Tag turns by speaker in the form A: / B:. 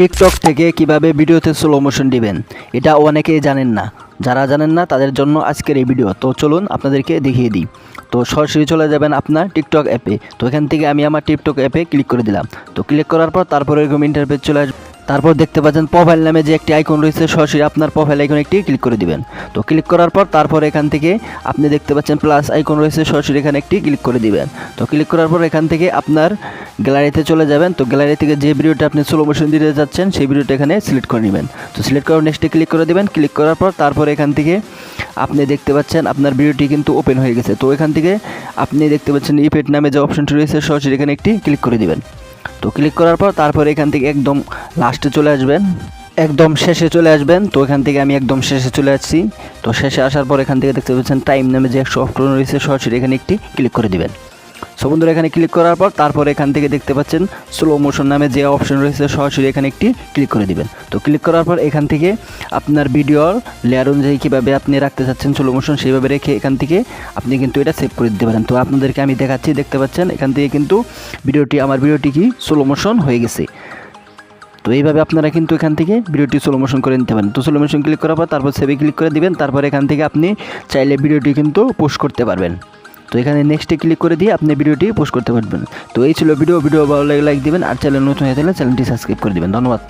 A: TikTok থেকে কীভাবে ভিডিওতে স্লো মোশন দিবেন, এটা অনেকেই জানেন না। যারা জানেন না, তাদের জন্য আজকের এই ভিডিও। তো চলুন আপনাদেরকে দেখিয়ে দিই। তো সরাসরি চলে যাবেন আপনার টিকটক অ্যাপে। তো এখান থেকে আমি আমার টিকটক অ্যাপে ক্লিক করে দিলাম। তো ক্লিক করার পর তারপরে এরকম ইন্টারপেজ চলে আসবে তারপর দেখতে পাচ্ছেন প্রোফাইল নামে যে একটি আইকন রয়েছে, সরাসরি আপনার প্রোফাইল আইকন একটি ক্লিক করে দিবেন। তো ক্লিক করার পর তারপর এখান থেকে আপনি দেখতে পাচ্ছেন প্লাস আইকন রয়েছে, সরাসরি এখানে একটি ক্লিক করে দিবেন। তো ক্লিক করার পর এখান থেকে আপনার গ্যালারিতে চলে যাবেন। তো গ্যালারি থেকে যে ভিডিওটা আপনি স্লো মোশন দিতে যাচ্ছেন, সেই ভিডিওটা এখানে সিলেক্ট করে নেবেন। তো সিলেক্ট করে নেক্সটে ক্লিক করে দেবেন। ক্লিক করার পর তারপর এখান থেকে আপনি দেখতে পাচ্ছেন আপনার ভিডিওটি কিন্তু ওপেন হয়ে গেছে। তো এখান থেকে আপনি দেখতে পাচ্ছেন ইফেক্ট নামে যে অপশনটি রয়েছে, সরাসরি এখানে একটি ক্লিক করে দিবেন। তো ক্লিক করার পর তারপর এখান থেকে একদম লাস্টে চলে আসবেন। একদম শেষে চলে আসবেন। তো এখান থেকে আমি একদম শেষে চলে আসছি। তো শেষে আসার পর এখান থেকে দেখতে পাচ্ছেন টাইম নামে যে একশো অপশন রয়েছে, সরাসরি এখানে একটি ক্লিক করে দিবেন। সো বন্ধুরা, এখানে ক্লিক করার পর তারপর এখান থেকে দেখতে পাচ্ছেন স্লো মোশন নামে যে অপশন রয়েছে, সরাসরি এখানে একটি ক্লিক করে দিবেন। তো ক্লিক করার পর এখান থেকে আপনার ভিডিওর লেয়ার অনুযায়ী কীভাবে আপনি রাখতে চাচ্ছেন স্লো মোশন সেইভাবে রেখে এখান থেকে আপনি কিন্তু এটা সেভ করে দিতে পারেন। তো আপনাদেরকে আমি দেখাচ্ছি, দেখতে পাচ্ছেন, এখান থেকে কিন্তু ভিডিওটি, আমার ভিডিওটি কি স্লো মোশন হয়ে গেছে। তো এইভাবে আপনারা কিন্তু এখান থেকে ভিডিওটি স্লো মোশন করে নিতে পারেন। তো স্লো মোশন ক্লিক করার পর তারপর সেভে ক্লিক করে দিবেন, তারপর এখান থেকে আপনি চাইলে ভিডিওটি কিন্তু পোস্ট করতে পারবেন। তো এখানে নেক্সটে ক্লিক করে দিয়ে আপনি ভিডিওটি পোস্ট করতে পারবেন। তো এই ছিল ভিডিও ভিডিও ভালো লাগে লাইক দেবেন, আর চ্যানেল নতুন হয়ে থাকলে চ্যানেলটি সাবস্ক্রাইব করে দেবেন। ধন্যবাদ।